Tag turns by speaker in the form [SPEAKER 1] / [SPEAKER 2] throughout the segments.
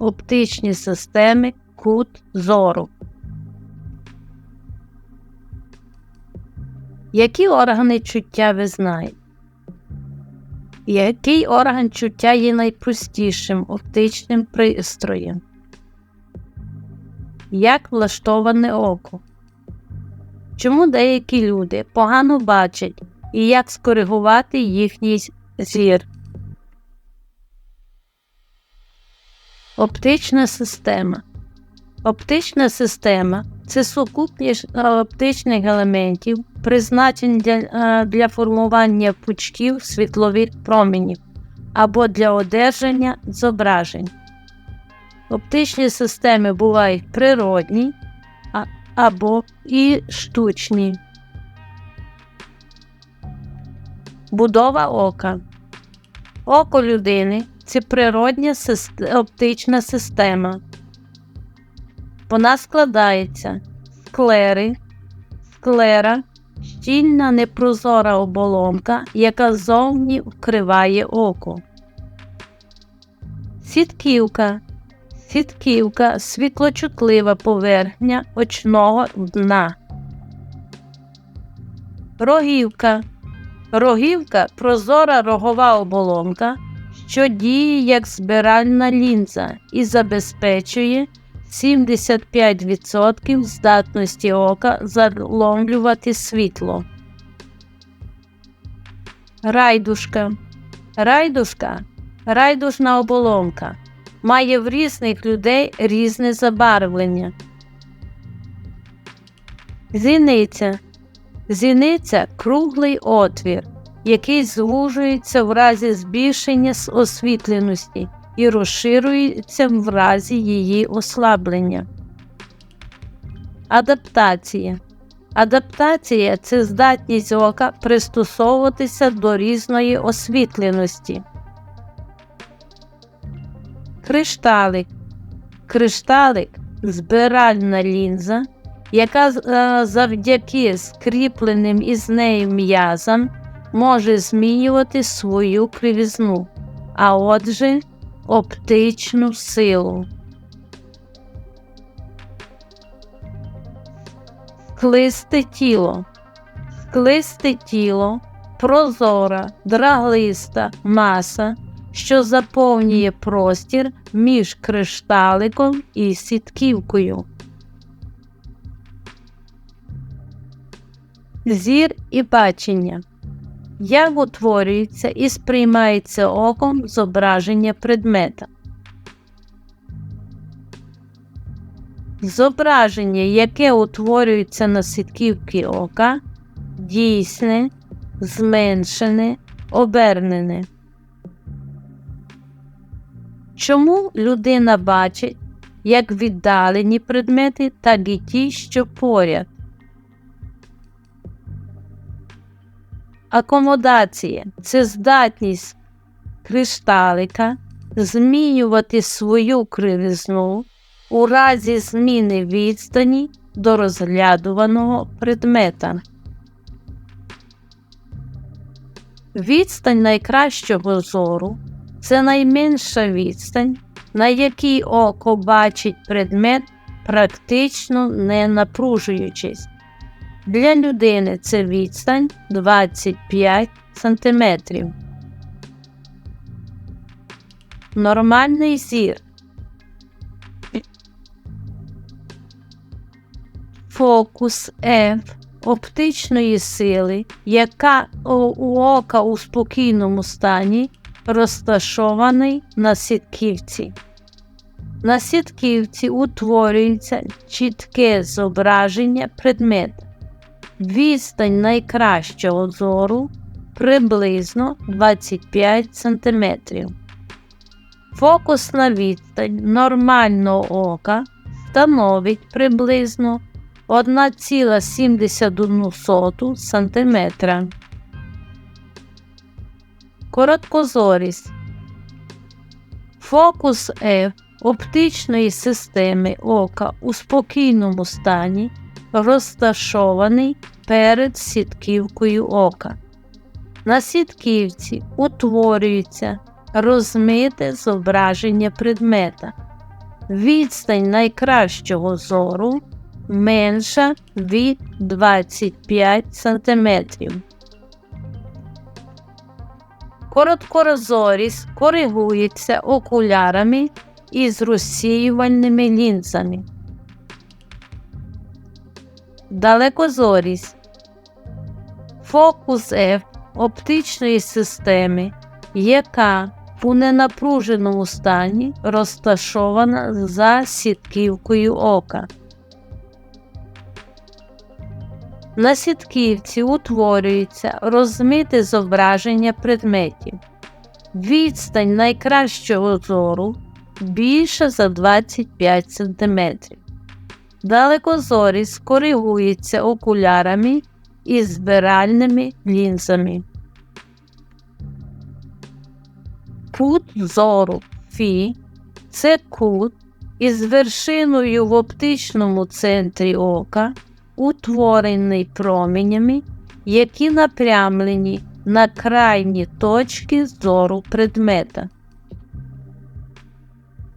[SPEAKER 1] оптичні системи кут зору. Які органи чуття ви знаєте? Який орган чуття є найпростішим оптичним пристроєм? Як влаштоване око? Чому деякі люди погано бачать і як скоригувати їхній зір? Оптична система. Оптична система це сукупність оптичних елементів, призначені для, для формування пучків світлових променів або для одержання зображень. Оптичні системи бувають природні або і штучні. Будова ока. Око людини це природня оптична система. Вона складається з склери, склера, щільна непрозора оболонка, яка зовні вкриває око. Сітківка. Сітківка світлочутлива поверхня очного дна. Рогівка. Рогівка прозора рогова оболонка, що діє як збиральна лінза і забезпечує 75% здатності ока заломлювати світло. Райдушка. Райдушка райдушна оболонка. Має в різних людей різне забарвлення. Зіниця. Зіниця круглий отвір, який звужується в разі збільшення освітленості і розширюється в разі її ослаблення. Адаптація. Адаптація це здатність ока пристосовуватися до різної освітленості. Кришталик. Кришталик збиральна лінза, яка е, завдяки скріпленим із нею м'язам може змінювати свою кривізну, а отже, оптичну силу. Склисте тіло. Склисте тіло, прозора, драглиста маса, що заповнює простір між кришталиком і сітківкою. Зір і бачення як утворюється і сприймається оком зображення предмета. Зображення, яке утворюється на сітківці ока, дійсне, зменшене, обернене. Чому людина бачить як віддалені предмети, так і ті, що поряд? Акомодація це здатність кришталика змінювати свою кривизну у разі зміни відстані до розглядуваного предмета. Відстань найкращого зору це найменша відстань, на якій око бачить предмет, практично не напружуючись. Для людини це відстань 25 см. Нормальний зір. Фокус F оптичної сили, яка у ока у спокійному стані розташований на сітківці. На сітківці утворюється чітке зображення предмета. Відстань найкращого зору приблизно 25 см. Фокусна відстань нормального ока становить приблизно 1,71 см. Короткозорість. Фокус F оптичної системи ока у спокійному стані розташований перед сітківкою ока. На сітківці утворюється розмите зображення предмета, відстань найкращого зору менша від 25 см. Короткорозорість коригується окулярами із розсіювальними лінзами. Далекозорість Фокус F оптичної системи, яка у ненапруженому стані розташована за сітківкою ока. На сітківці утворюється розмите зображення предметів. Відстань найкращого зору більша за 25 см. Далекозорість коригується окулярами і збиральними лінзами. Кут зору Фі це кут із вершиною в оптичному центрі ока, утворений променями, які напрямлені на крайні точки зору предмета.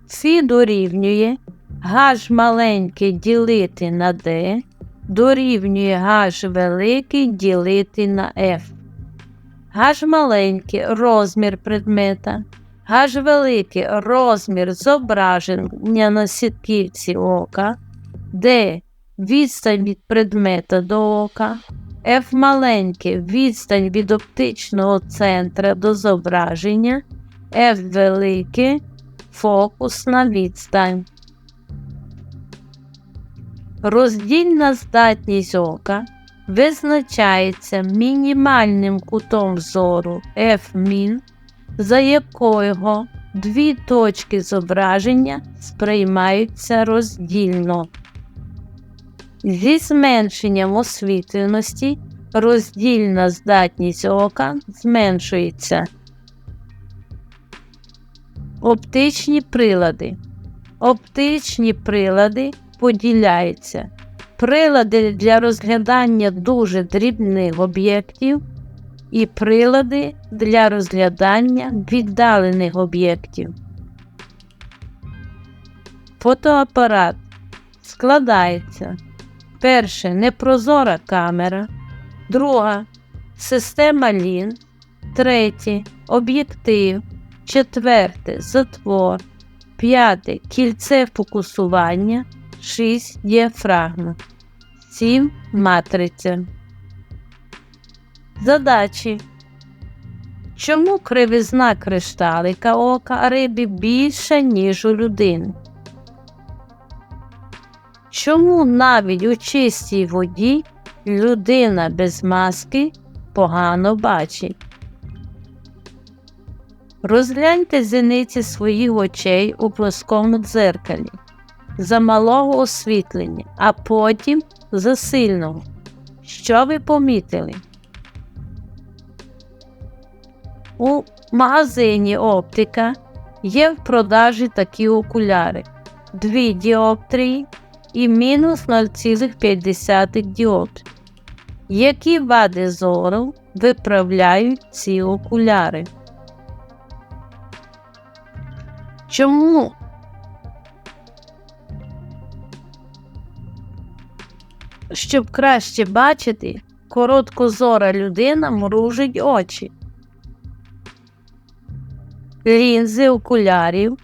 [SPEAKER 1] Фі дорівнює гаш маленький ділити на D дорівнює гаш великий ділити на F. Гаш маленький розмір предмета, гаш великий розмір зображення на сітківці ока, D відстань від предмета до ока, F маленький відстань від оптичного центра до зображення, F великий фокусна відстань. Роздільна здатність ока визначається мінімальним кутом зору F-min, за якого дві точки зображення сприймаються роздільно. Зі зменшенням освітленості роздільна здатність ока зменшується. Оптичні прилади. Оптичні прилади поділяються. Прилади для розглядання дуже дрібних об'єктів і прилади для розглядання віддалених об'єктів. Фотоапарат складається. Перше непрозора камера, друга система лін, третє об'єктив, четверте затвор, п'яте кільце фокусування, 6 діафрагма, 7 матриця. Задачі. Чому кривизна кришталика ока риби більша, ніж у людини? Чому навіть у чистій воді людина без маски погано бачить? Розгляньте зіниці своїх очей у плоскому дзеркалі за малого освітлення, а потім за сильного. Що ви помітили? У магазині оптика є в продажі такі окуляри 2 діоптрії і мінус 0,5 діоптрії. Які вади зору виправляють ці окуляри? Чому Щоб краще бачити, короткозора людина мружить очі. Лінзи окулярів.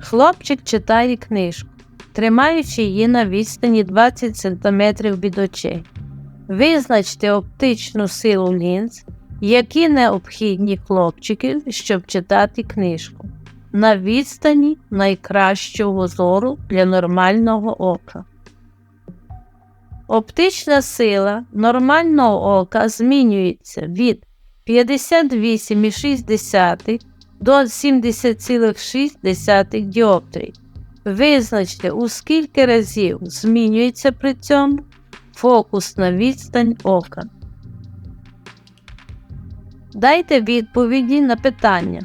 [SPEAKER 1] Хлопчик читає книжку, тримаючи її на відстані 20 см від очей. Визначте оптичну силу лінз які необхідні хлопчики, щоб читати книжку на відстані найкращого зору для нормального ока. Оптична сила нормального ока змінюється від 58,6 до 70,6 діоптрій. Визначте, у скільки разів змінюється при цьому фокусна відстань ока. Дайте відповіді на питання.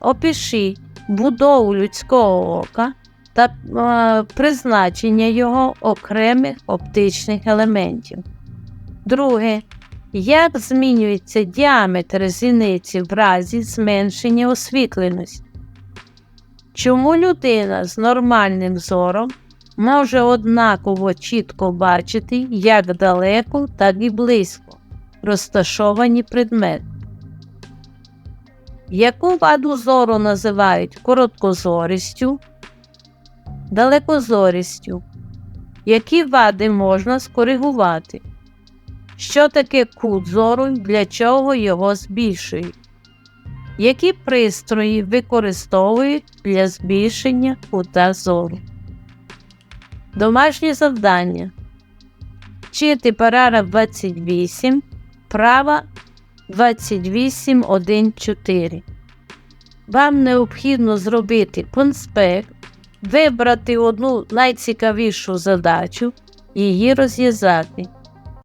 [SPEAKER 1] Опишіть будову людського ока та е, призначення його окремих оптичних елементів. Друге. Як змінюється діаметр зіниці в разі зменшення освітленості? Чому людина з нормальним зором може однаково чітко бачити як далеко, так і близько розташовані предмети? Яку ваду зору називають короткозорістю, далекозорістю? Які вади можна скоригувати? Що таке кут зору і для чого його збільшують? Які пристрої використовують для збільшення кута зору? Домашнє завдання. Вчити параграф 28, права 28.1.4. Вам необхідно зробити конспект, вибрати одну найцікавішу задачу і її розв'язати.